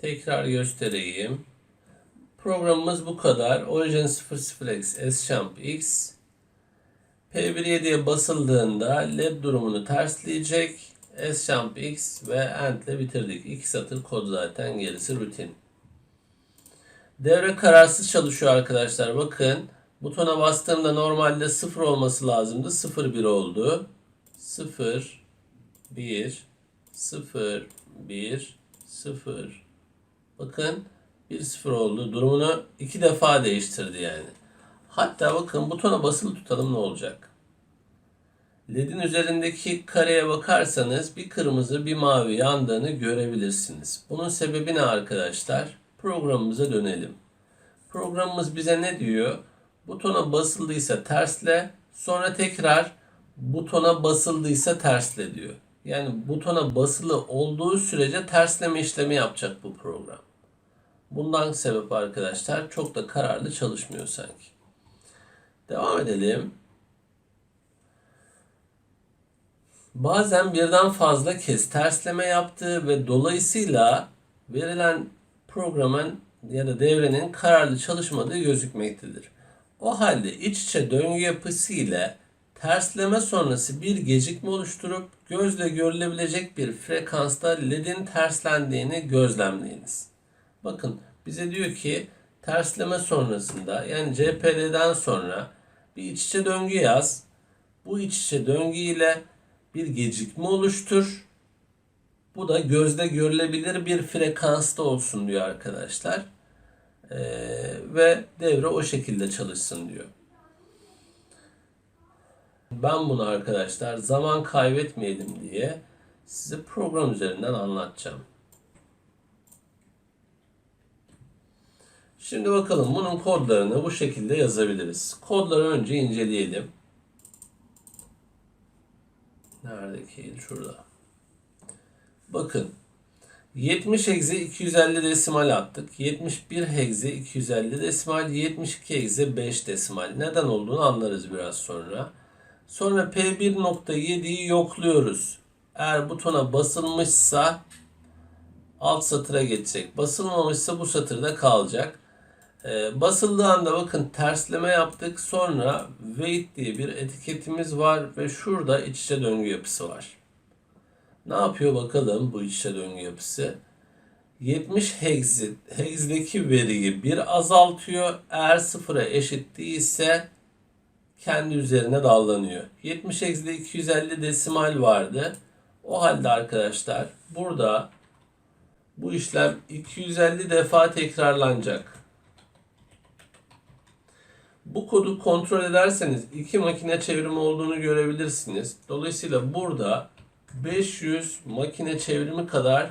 Tekrar göstereyim. Programımız bu kadar. Origin 00x Schamp X P17'ye basıldığında led durumunu tersleyecek. Schamp X ve end ile bitirdik. İki satır kod zaten gerisi rutin. Devre kararsız çalışıyor arkadaşlar. Bakın butona bastığımda normalde 0 olması lazımdı. 0 1 oldu. 0 1 0 1 0 Bakın 1-0 oldu. Durumunu iki defa değiştirdi yani. Hatta bakın butona basılı tutalım ne olacak? LED'in üzerindeki kareye bakarsanız bir kırmızı bir mavi yandığını görebilirsiniz. Bunun sebebi ne arkadaşlar? Programımıza dönelim. Programımız bize ne diyor? Butona basıldıysa tersle, sonra tekrar butona basıldıysa tersle diyor. Yani butona basılı olduğu sürece tersleme işlemi yapacak bu program. Bundan sebep arkadaşlar çok da kararlı çalışmıyor sanki. Devam edelim. Bazen birden fazla kez tersleme yaptığı ve dolayısıyla verilen programın ya da devrenin kararlı çalışmadığı gözükmektedir. O halde iç içe döngü yapısı ile tersleme sonrası bir gecikme oluşturup gözle görülebilecek bir frekansta ledin terslendiğini gözlemleyiniz. Bakın bize diyor ki tersleme sonrasında yani CPL'den sonra bir iç içe döngü yaz. Bu iç içe döngü ile bir gecikme oluştur. Bu da gözle görülebilir bir frekansta olsun diyor arkadaşlar. Ee, ve devre o şekilde çalışsın diyor. Ben bunu arkadaşlar zaman kaybetmeyelim diye size program üzerinden anlatacağım. Şimdi bakalım bunun kodlarını bu şekilde yazabiliriz. Kodları önce inceleyelim. Neredeki? Şurada. Bakın. 70 hegze 250 desimal attık. 71 hegze 250 desimal. 72 hegze 5 desimal. Neden olduğunu anlarız biraz sonra. Sonra P1.7'yi yokluyoruz. Eğer butona basılmışsa alt satıra geçecek. Basılmamışsa bu satırda kalacak. Ee, basıldığı anda bakın tersleme yaptık. Sonra wait diye bir etiketimiz var ve şurada iç içe döngü yapısı var. Ne yapıyor bakalım bu iç içe döngü yapısı? 70 hex, hex'deki veriyi bir azaltıyor. Eğer sıfıra eşit değilse kendi üzerine dallanıyor. 70 hex'de 250 desimal vardı. O halde arkadaşlar burada bu işlem 250 defa tekrarlanacak. Bu kodu kontrol ederseniz iki makine çevrimi olduğunu görebilirsiniz. Dolayısıyla burada 500 makine çevrimi kadar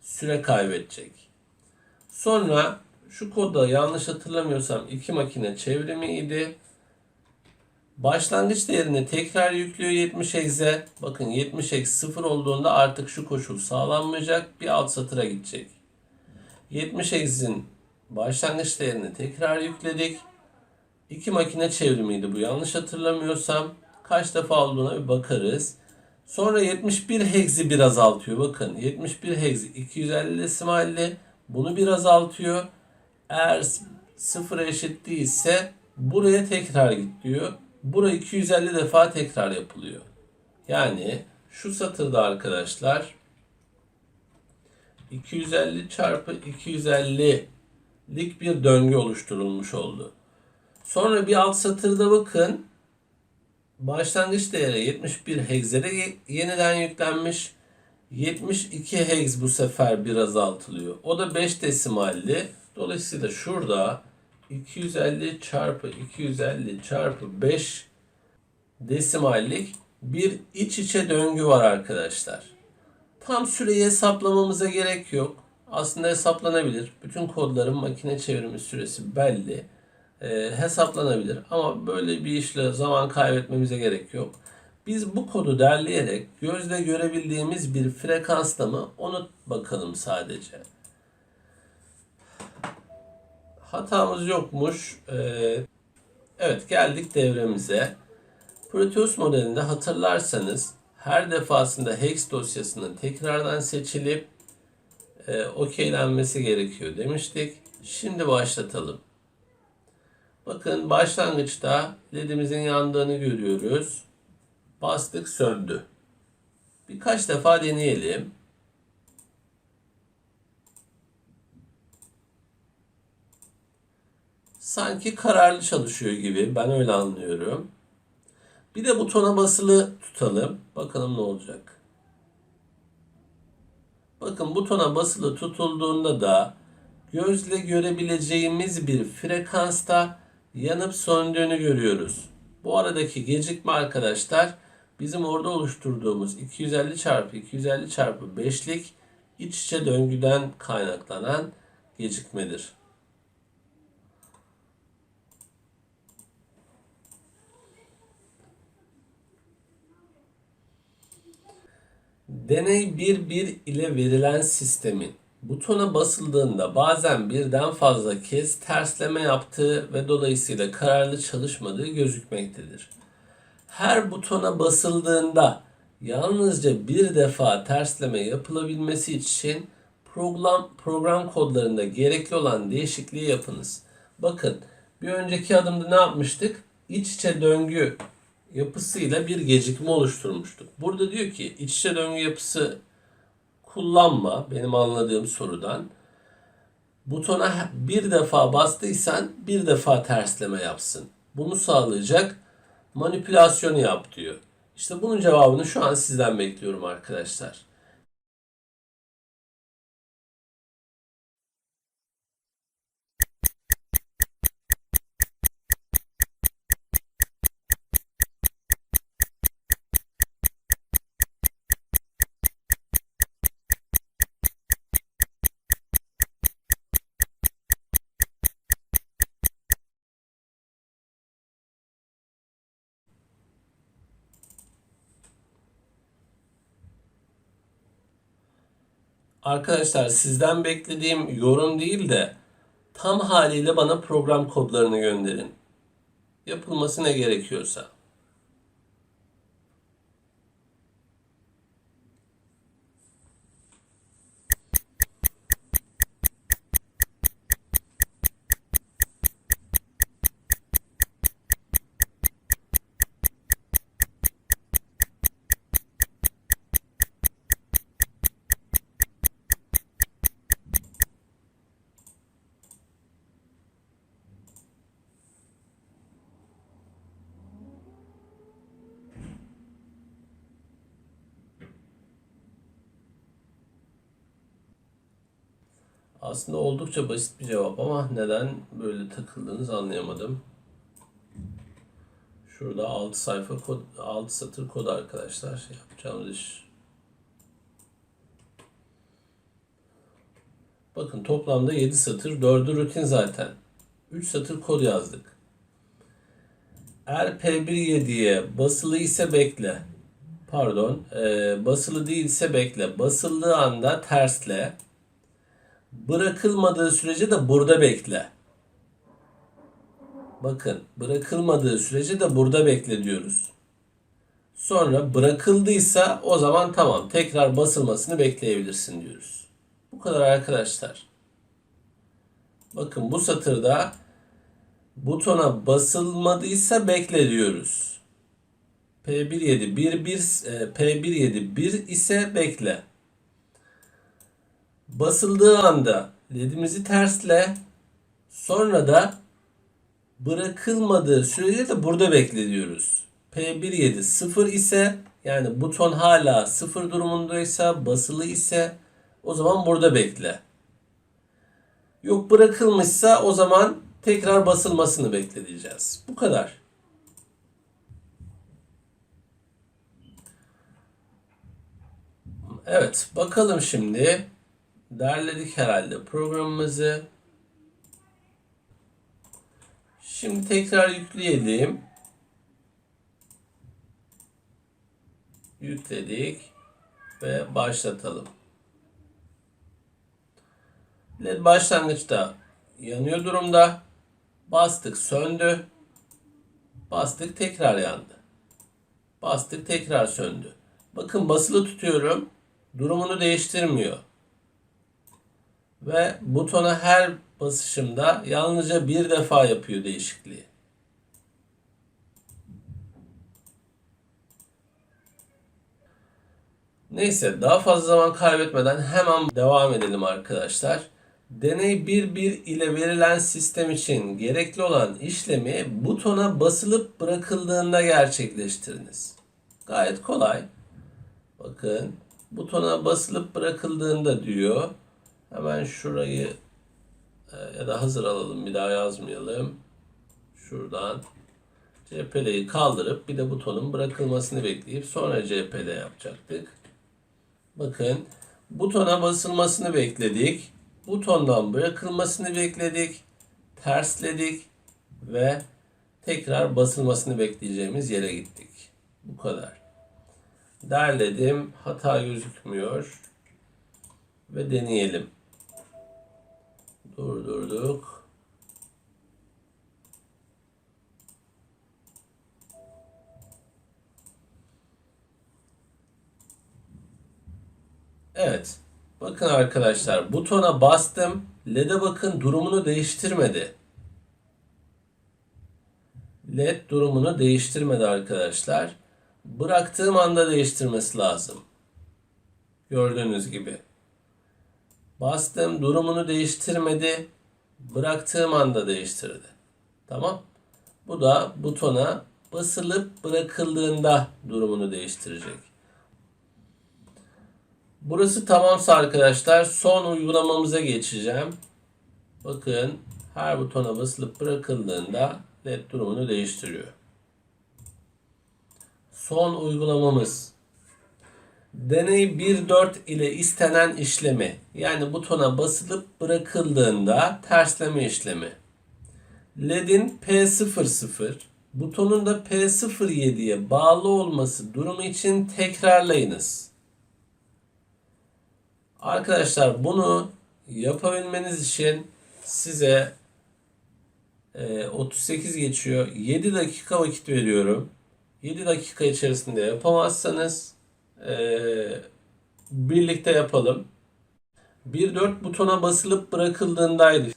süre kaybedecek. Sonra şu kodda yanlış hatırlamıyorsam iki makine çevrimi idi. Başlangıç değerini tekrar yüklüyor 70 egze. Bakın 70 egz 0 olduğunda artık şu koşul sağlanmayacak. Bir alt satıra gidecek. 70 egzin başlangıç değerini tekrar yükledik. İki makine çevrimiydi bu yanlış hatırlamıyorsam. Kaç defa olduğuna bir bakarız. Sonra 71 hex'i bir azaltıyor. Bakın 71 hex 250 desimalli. Bunu bir azaltıyor. Eğer sıfıra eşit değilse buraya tekrar git diyor. Bura 250 defa tekrar yapılıyor. Yani şu satırda arkadaşlar 250 çarpı 250'lik bir döngü oluşturulmuş oldu. Sonra bir alt satırda bakın. Başlangıç değeri 71 hex'e yeniden yüklenmiş. 72 hex bu sefer bir azaltılıyor. O da 5 desimalli. Dolayısıyla şurada 250 çarpı 250 çarpı 5 desimallik bir iç içe döngü var arkadaşlar. Tam süreyi hesaplamamıza gerek yok. Aslında hesaplanabilir. Bütün kodların makine çevirimi süresi belli e, hesaplanabilir. Ama böyle bir işle zaman kaybetmemize gerek yok. Biz bu kodu derleyerek gözle görebildiğimiz bir frekansta mı onu bakalım sadece. Hatamız yokmuş. Ee, evet geldik devremize. Proteus modelinde hatırlarsanız her defasında hex dosyasının tekrardan seçilip e, okeylenmesi gerekiyor demiştik. Şimdi başlatalım. Bakın başlangıçta ledimizin yandığını görüyoruz. Bastık söndü. Birkaç defa deneyelim. Sanki kararlı çalışıyor gibi. Ben öyle anlıyorum. Bir de butona basılı tutalım. Bakalım ne olacak. Bakın butona basılı tutulduğunda da gözle görebileceğimiz bir frekansta yanıp söndüğünü görüyoruz. Bu aradaki gecikme arkadaşlar bizim orada oluşturduğumuz 250 çarpı 250 çarpı 5'lik iç içe döngüden kaynaklanan gecikmedir. Deney 1.1 ile verilen sistemin butona basıldığında bazen birden fazla kez tersleme yaptığı ve dolayısıyla kararlı çalışmadığı gözükmektedir. Her butona basıldığında yalnızca bir defa tersleme yapılabilmesi için program program kodlarında gerekli olan değişikliği yapınız. Bakın bir önceki adımda ne yapmıştık? İç içe döngü yapısıyla bir gecikme oluşturmuştuk. Burada diyor ki iç içe döngü yapısı kullanma benim anladığım sorudan. Butona bir defa bastıysan bir defa tersleme yapsın. Bunu sağlayacak manipülasyonu yap diyor. İşte bunun cevabını şu an sizden bekliyorum arkadaşlar. Arkadaşlar sizden beklediğim yorum değil de tam haliyle bana program kodlarını gönderin. Yapılması ne gerekiyorsa. Aslında oldukça basit bir cevap ama neden böyle takıldığınızı anlayamadım. Şurada 6 sayfa kod, 6 satır kod arkadaşlar. Yapacağımız iş. Bakın toplamda 7 satır, 4'ü rutin zaten. 3 satır kod yazdık. Eğer P17'ye basılı ise bekle. Pardon, e, basılı değilse bekle. Basıldığı anda tersle. Bırakılmadığı sürece de burada bekle. Bakın bırakılmadığı sürece de burada bekle diyoruz. Sonra bırakıldıysa o zaman tamam tekrar basılmasını bekleyebilirsin diyoruz. Bu kadar arkadaşlar. Bakın bu satırda butona basılmadıysa bekle diyoruz. P17 1 1 P17 1 ise bekle. Basıldığı anda ledimizi tersle sonra da bırakılmadığı sürece de burada bekle diyoruz. P17 0 ise yani buton hala 0 durumundaysa basılı ise o zaman burada bekle. Yok bırakılmışsa o zaman tekrar basılmasını bekleyeceğiz. Bu kadar. Evet bakalım şimdi. Derledik herhalde programımızı. Şimdi tekrar yükleyelim. Yükledik ve başlatalım. LED başlangıçta yanıyor durumda. Bastık söndü. Bastık tekrar yandı. Bastık tekrar söndü. Bakın basılı tutuyorum. Durumunu değiştirmiyor. Ve butona her basışımda yalnızca bir defa yapıyor değişikliği. Neyse daha fazla zaman kaybetmeden hemen devam edelim arkadaşlar. Deney 1.1 ile verilen sistem için gerekli olan işlemi butona basılıp bırakıldığında gerçekleştiriniz. Gayet kolay. Bakın butona basılıp bırakıldığında diyor. Hemen şurayı e, ya da hazır alalım bir daha yazmayalım. Şuradan CPL'yi kaldırıp bir de butonun bırakılmasını bekleyip sonra CPL yapacaktık. Bakın butona basılmasını bekledik. Butondan bırakılmasını bekledik. Tersledik ve tekrar basılmasını bekleyeceğimiz yere gittik. Bu kadar. Derledim. Hata gözükmüyor. Ve deneyelim. Durdurduk. Evet. Bakın arkadaşlar butona bastım. LED'e bakın durumunu değiştirmedi. LED durumunu değiştirmedi arkadaşlar. Bıraktığım anda değiştirmesi lazım. Gördüğünüz gibi. Bastım durumunu değiştirmedi. Bıraktığım anda değiştirdi. Tamam. Bu da butona basılıp bırakıldığında durumunu değiştirecek. Burası tamamsa arkadaşlar son uygulamamıza geçeceğim. Bakın her butona basılıp bırakıldığında led durumunu değiştiriyor. Son uygulamamız deney 1.4 ile istenen işlemi yani butona basılıp bırakıldığında tersleme işlemi. LED'in P00 butonun da P07'ye bağlı olması durumu için tekrarlayınız. Arkadaşlar bunu yapabilmeniz için size e, 38 geçiyor. 7 dakika vakit veriyorum. 7 dakika içerisinde yapamazsanız e, birlikte yapalım. 1.4 butona basılıp bırakıldığındaydı.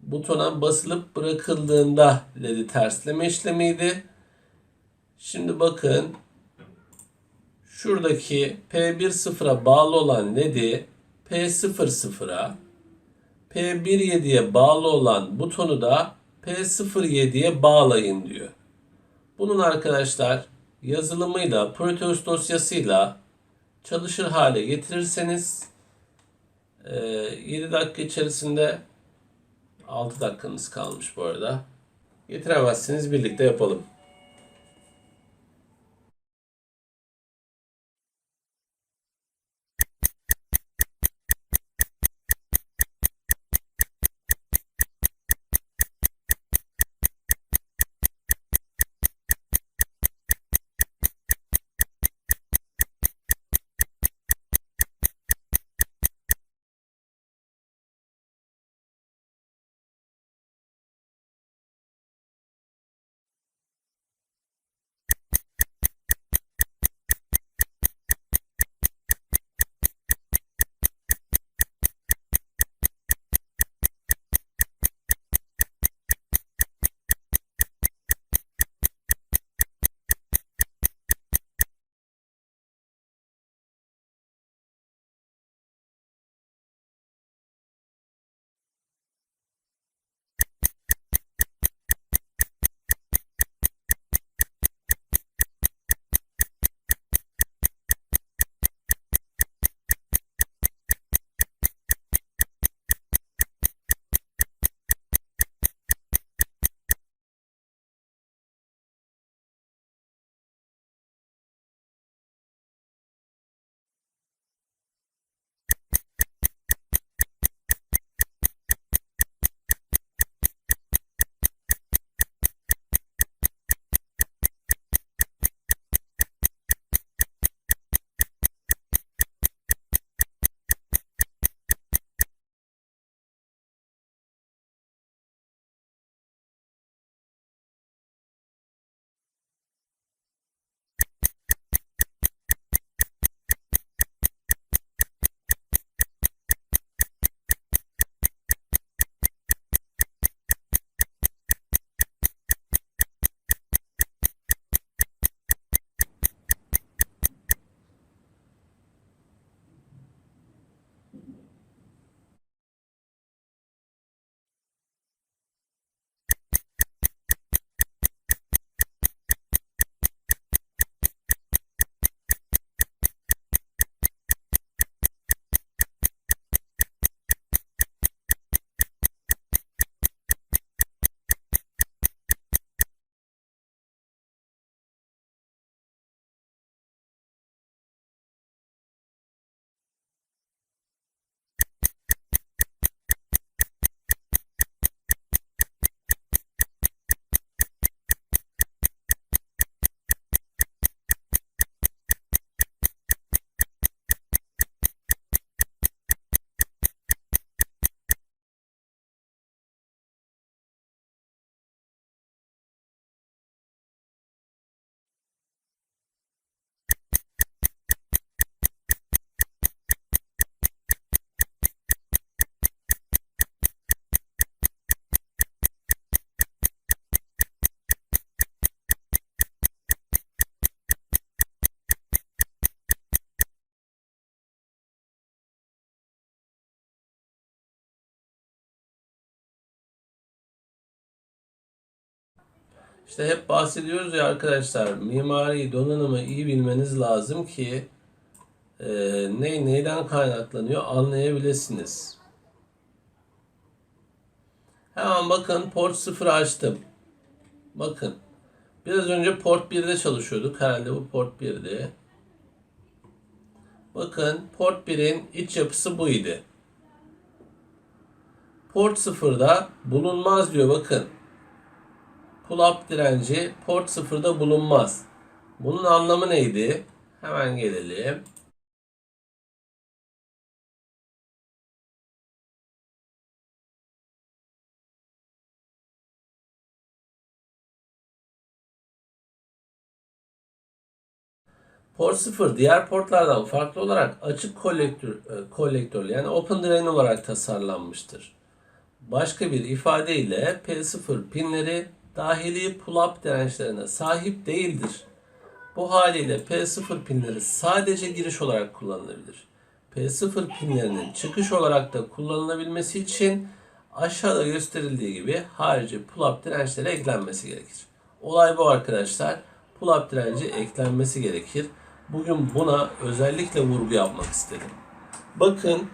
Butona basılıp bırakıldığında LED'i tersleme işlemiydi. Şimdi bakın şuradaki P10'a bağlı olan LED'i P00'a P17'ye bağlı olan butonu da P07'ye bağlayın diyor. Bunun arkadaşlar yazılımıyla, Proteus dosyasıyla çalışır hale getirirseniz 7 dakika içerisinde 6 dakikanız kalmış bu arada. Getiremezseniz birlikte yapalım. İşte hep bahsediyoruz ya arkadaşlar mimari donanımı iyi bilmeniz lazım ki e, ne neyden kaynaklanıyor anlayabilirsiniz. Hemen bakın port 0 açtım. Bakın. Biraz önce port 1'de çalışıyorduk. Herhalde bu port 1'di. Bakın port 1'in iç yapısı buydu. Port 0'da bulunmaz diyor bakın. Pull-up direnci port 0'da bulunmaz. Bunun anlamı neydi? Hemen gelelim. Port 0 diğer portlardan farklı olarak açık kolektör, e, kolektörlü yani open drain olarak tasarlanmıştır. Başka bir ifadeyle P0 pinleri dahili pull-up dirençlerine sahip değildir. Bu haliyle P0 pinleri sadece giriş olarak kullanılabilir. P0 pinlerinin çıkış olarak da kullanılabilmesi için aşağıda gösterildiği gibi harici pull-up dirençlere eklenmesi gerekir. Olay bu arkadaşlar. Pull-up direnci eklenmesi gerekir. Bugün buna özellikle vurgu yapmak istedim. Bakın,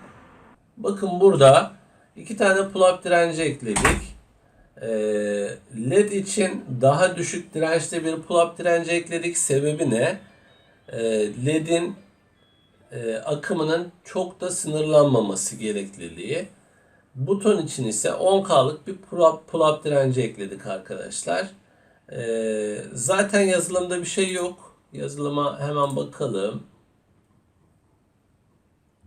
bakın burada iki tane pull-up direnci ekledik. Ee, LED için daha düşük dirençte bir pull-up direnci ekledik. Sebebi ne? Ee, LED'in e, akımının çok da sınırlanmaması gerekliliği. Buton için ise 10K'lık bir pull-up pull direnci ekledik arkadaşlar. Ee, zaten yazılımda bir şey yok. Yazılıma hemen bakalım.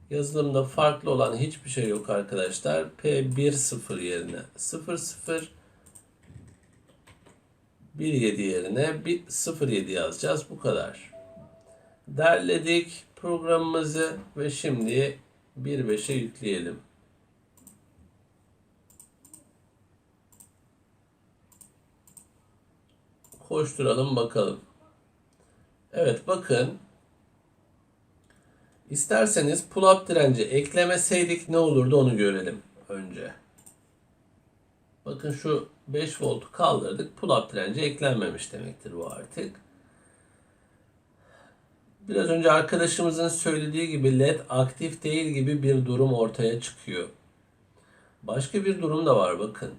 Yazılımda farklı olan hiçbir şey yok arkadaşlar. P10 yerine 00 17 yerine 07 yazacağız. Bu kadar. Derledik programımızı ve şimdi 1.5'e yükleyelim. Koşturalım bakalım. Evet bakın. İsterseniz pull-up direnci eklemeseydik ne olurdu onu görelim önce. Bakın şu 5 voltu kaldırdık. Pull-up direnci eklenmemiş demektir bu artık. Biraz önce arkadaşımızın söylediği gibi led aktif değil gibi bir durum ortaya çıkıyor. Başka bir durum da var bakın.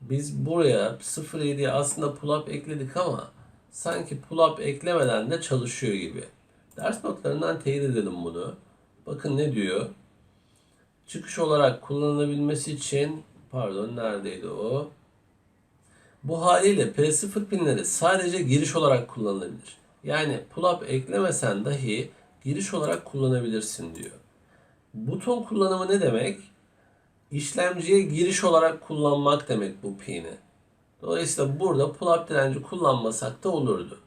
Biz buraya 0.7'ye aslında pull-up ekledik ama sanki pull-up eklemeden de çalışıyor gibi. Ders notlarından teyit edelim bunu. Bakın ne diyor? Çıkış olarak kullanılabilmesi için pardon neredeydi o? Bu haliyle P0 pinleri sadece giriş olarak kullanılabilir. Yani pull-up eklemesen dahi giriş olarak kullanabilirsin diyor. Buton kullanımı ne demek? İşlemciye giriş olarak kullanmak demek bu pin'i. Dolayısıyla burada pull-up direnci kullanmasak da olurdu.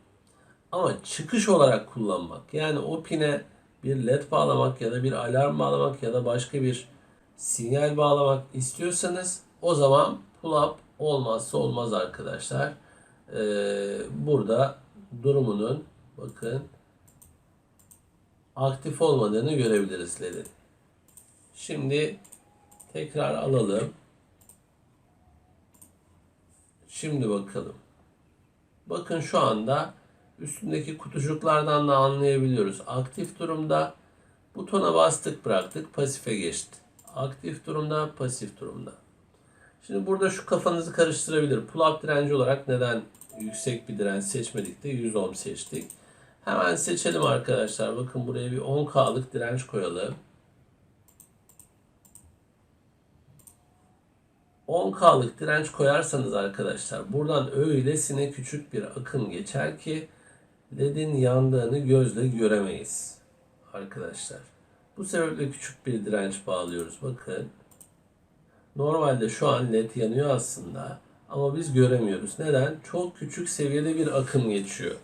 Ama çıkış olarak kullanmak yani o pine bir led bağlamak ya da bir alarm bağlamak ya da başka bir sinyal bağlamak istiyorsanız o zaman pull-up olmazsa olmaz arkadaşlar. Ee, burada durumunun bakın aktif olmadığını görebiliriz LED'in. Şimdi tekrar alalım. Şimdi bakalım. Bakın şu anda üstündeki kutucuklardan da anlayabiliyoruz. Aktif durumda butona bastık bıraktık pasife geçti. Aktif durumda pasif durumda. Şimdi burada şu kafanızı karıştırabilir. Pull-up direnci olarak neden yüksek bir direnç seçmedik de 100 ohm seçtik. Hemen seçelim arkadaşlar. Bakın buraya bir 10K'lık direnç koyalım. 10K'lık direnç koyarsanız arkadaşlar buradan öylesine küçük bir akım geçer ki LED'in yandığını gözle göremeyiz arkadaşlar. Bu sebeple küçük bir direnç bağlıyoruz. Bakın. Normalde şu an led yanıyor aslında. Ama biz göremiyoruz. Neden? Çok küçük seviyede bir akım geçiyor.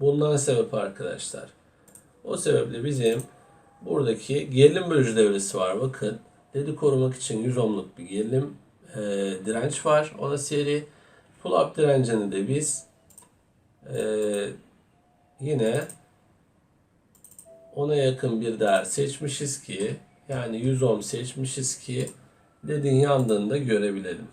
Bundan sebep arkadaşlar. O sebeple bizim buradaki gerilim bölücü devresi var. Bakın. LED'i korumak için 100 ohmluk bir gerilim e, direnç var. Ona seri. Pull-up direncini de biz e, yine ona yakın bir değer seçmişiz ki yani 100 ohm seçmişiz ki ledin yandığını da görebilelim.